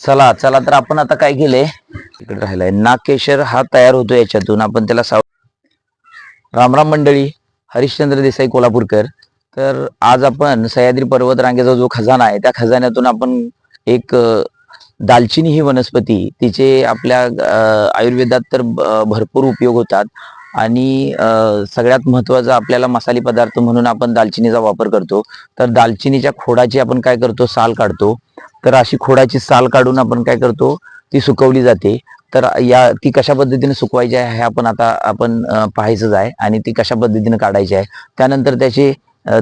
चला चला तर आपण आता काय केलंय इकडे राहिलाय. नागकेशर हा तयार होतो याच्यातून. आपण त्याला साव रामराम मंडळी हरिश्चंद्र देसाई कोल्हापूरकर. तर आज आपण सह्याद्री पर्वत रांगेचा जो खजाना आहे त्या खजान्यातून आपण एक दालचिनी ही वनस्पती तिचे आपल्या आयुर्वेदात तर भरपूर उपयोग होतात. आणि सगळ्यात महत्त्वाचा आपल्याला मसाले पदार्थ म्हणून आपण दालचिनीचा वापर करतो. तर दालचिनीच्या खोडाची आपण काय करतो? साल काढतो. तर अशी खोडाची साल काढून आपण काय करतो ती सुकवली जाते. तर या ती कशा पद्धतीने सुकवायची आहे हे आपण आता आपण पाहायचंच आहे आणि ती कशा पद्धतीने काढायची आहे. त्यानंतर त्याचे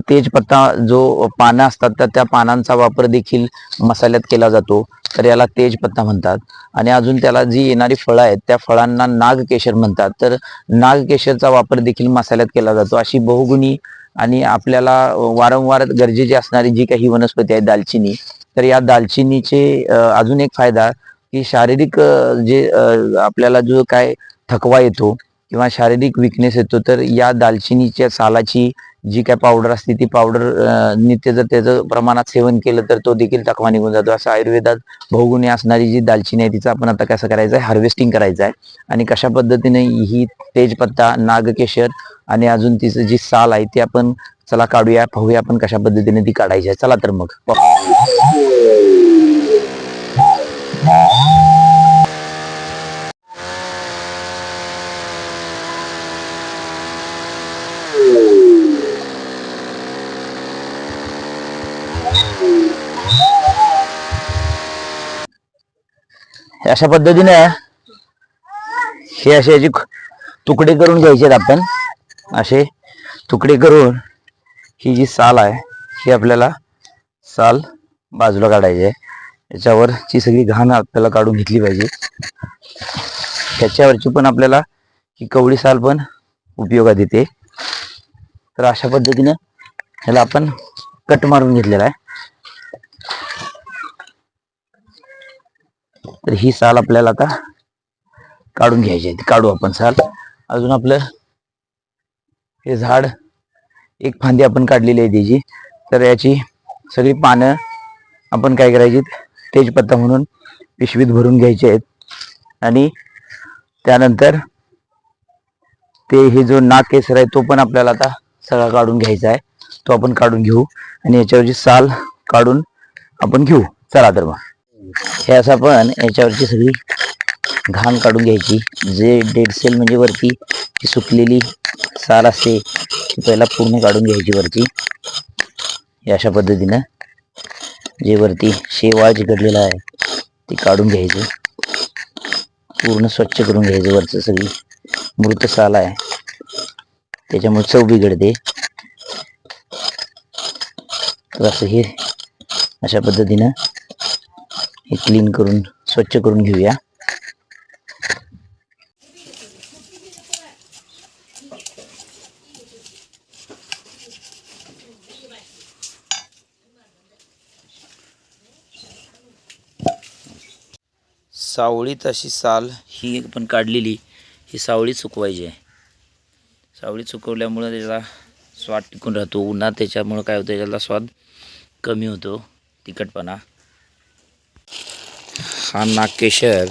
तेजपत्ता जो पानं असतात तर त्या पानांचा वापर देखील मसाल्यात केला जातो. तर याला तेजपत्ता म्हणतात. आणि अजून त्याला जी येणारी फळं आहेत त्या फळांना नागकेशर म्हणतात. तर नागकेशरचा वापर देखील मसाल्यात केला जातो. अशी बहुगुणी आणि आपल्याला वारंवार गरजेची असणारी जी काही वनस्पती आहे दालचिनी तर या दालचिनीचे अजून एक फायदा की शारीरिक जे आपल्याला जो काय थकवा येतो किंवा शारीरिक विकनेस येतो तर या दालचिनीच्या सालाची जी काय पावडर असते ती पावडर नित्य जर त्याचं प्रमाणात सेवन केलं तर तो देखील थकवा निघून जातो. असं आयुर्वेदात बहुगुणी असणारी जी दालचिनी आहे तिचं आपण आता कसं करायचं आहे? हार्वेस्टिंग करायचं आहे. आणि कशा पद्धतीने ही तेजपत्ता नागकेशर आणि अजून तिचं जी साल आहे ती आपण चला काढूया पाहूया आपण कशा पद्धतीने ती काढायची आहे. चला तर मग. अशा पद्धतीने हे असे याचे तुकडे करून घ्यायचे आहेत आपण. असे तुकडे करून ही जी साल आहे ही आपल्याला साल बाजूला काढायची आहे. याच्यावरची सगळी घाण आपल्याला काढून घेतली पाहिजे. त्याच्यावरची पण आपल्याला ही कवळी साल पण उपयोगात येते. तर अशा पद्धतीनं ह्याला आपण कट मारून घेतलेला आहे. तर ही साल आपल्याला आता काढून घ्यायची आहे. काढू आपण साल. अजून आपलं हे झाड एक फांदी आपण काढलेली आहे त्याची. तर याची सगळी पानं आपण काय करायची तेजपत्ता म्हणून पिशवीत भरून घ्यायचे आहेत. आणि त्यानंतर ते हे जो नाग केसर आहे तो पण आपल्याला आता सगळा काढून घ्यायचा आहे. तो आपण काढून घेऊ आणि याच्यावरची साल काढून आपण घेऊ. चला तर मग. हे असं आपण याच्यावरची सगळी घाण काढून घ्यायची. जे डेड सेल म्हणजे वरती जी सुकलेली साल असते ती पहिला पूर्ण काढून घ्यायची वरती. हे अशा पद्धतीनं जे वरती शेवाळ चिकटलेलं आहे ते काढून घ्यायचं. पूर्ण स्वच्छ करून घ्यायचं वरचं सगळी. मृत साल आहे. त्याच्यामुळे चव बिघडते. तर असं हे अशा पद्धतीनं क्लीन करून स्वच्छ करून घेऊया. सावळीत अशी साल ही आपण काढलेली ही सावळी सुकवायची आहे. सावळी सुकवल्यामुळं त्याला स्वाद टिकून राहतो. उन्हात त्याच्यामुळं काय होतं त्याला स्वाद कमी होतो तिखटपणा. हा नागकेशर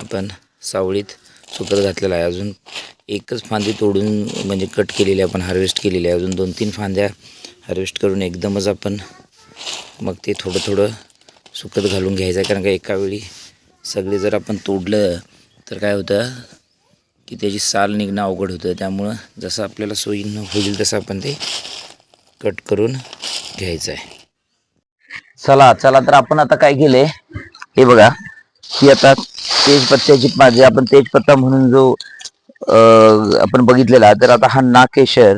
आपण सावळीत सुकत घातलेला आहे. अजून एकच फांदी तोडून म्हणजे कट केलेली आहे आपण हार्वेस्ट केलेली आहे. अजून दोन तीन फांद्या हार्वेस्ट करून एकदमच आपण मग ते थोडं थोडं सुकत घालून घ्यायचं आहे. कारण का एका वेळी सगळे जर आपण तोडलं तर काय होतं की त्याची साल निघणं अवघड होतं. त्यामुळं जसं आपल्याला सोयीनं होईल तसं आपण ते कट करून घ्यायचं आहे. चला चला तर आपण आता काय केलं? हे बघा ही आता तेजपत्त्याची माझे आपण तेजपत्ता म्हणून जो आपण बघितलेला तर आता हा नागकेशर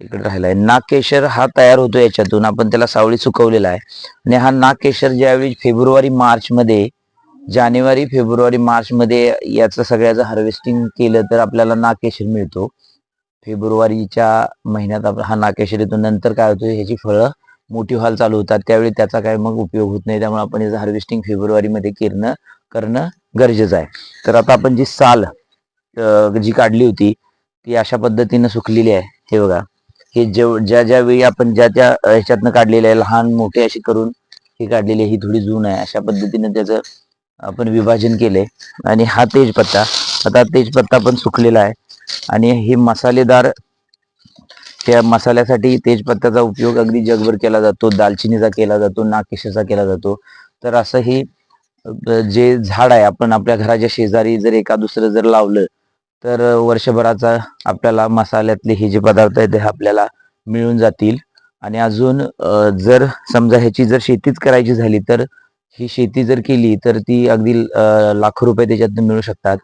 इकडे राहिला आहे नागकेशर हा तयार होतो याच्यातून आपण त्याला सावळी सुकवलेला आहे. आणि हा नागकेशर ज्यावेळी फेब्रुवारी मार्च मध्ये जानेवारी फेब्रुवारी मार्च मध्ये याचं सगळ्याचं हार्वेस्टिंग केलं तर आपल्याला नागकेशर मिळतो. फेब्रुवारीच्या महिन्यात आपण हा नाकेशर येतो. नंतर काय होतो ह्याची फळं मोठी हॉल चालू होतात. त्यावेळी त्याचा काय मग उपयोग होत नाही. त्यामुळे आपण याचं हार्वेस्टिंग फेब्रुवारीमध्ये किरणं करणं गरजेचं आहे. तर आता आपण जी साल जी काढली होती ती अशा पद्धतीनं सुकलेली आहे. हे बघा. हे जेव ज्या ज्या वेळी आपण ज्या त्या ह्याच्यातनं काढलेलं आहे लहान मोठे अशी करून ही काढलेली आहे, ही थोडी जून आहे. अशा पद्धतीने त्याचं आपण विभाजन केले आणि हा तेजपत्ता आता तेजपत्ता पण सुकलेला आहे. आणि हे मसालेदार त्या मसाल्यासाठी तेजपत्त्याचा उपयोग अगदी जगभर केला जातो दालचिनीचा केला जातो नाकेशाचा केला जातो. तर असं हे जे झाड आहे आपण आपल्या घराच्या शेजारी जर एका दुसरं जर लावलं तर वर्षभराचा आपल्याला मसाल्यातले हे जे पदार्थ आहेत ते आपल्याला मिळून जातील. आणि अजून जर समजा ह्याची जर शेतीच करायची झाली तर ही शेती जर केली तर ती अगदी लाखो रुपये त्याच्यातून मिळू शकतात.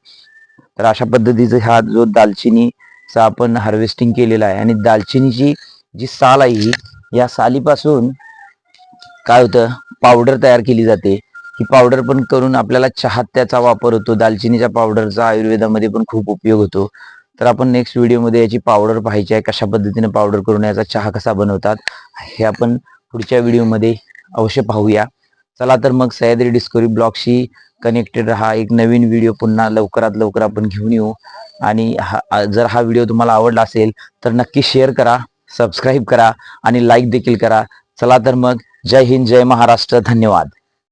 तर अशा पद्धतीचा हा जो दालचिनी चा आपण हार्वेस्टिंग केलेला आहे. आणि दालचिनीची जी साल आहे ही या सालीपासून काय होतं पावडर तयार केली जाते. ही पावडर पण करून आपल्याला चहात त्याचा वापर होतो. दालचिनीच्या पावडरचा आयुर्वेदामध्ये पण खूप उपयोग होतो. तर आपण नेक्स्ट व्हिडिओमध्ये याची पावडर पाहायची आहे कशा पद्धतीने पावडर करून याचा चहा कसा बनवतात हे आपण पुढच्या व्हिडिओमध्ये अवश्य पाहूया. चला तर मग सह्याद्री डिस्कवरी ब्लॉगशी कनेक्टेड राहा. एक नवीन व्हिडिओ पुन्हा लवकरात लवकर आपण घेऊन येऊ. आणि हा जर हा व्हिडिओ तुम्हाला आवडला असेल तर नक्की शेअर करा सबस्क्राईब करा आणि लाईक देखील करा. चला तर मग जय हिंद जय महाराष्ट्र धन्यवाद.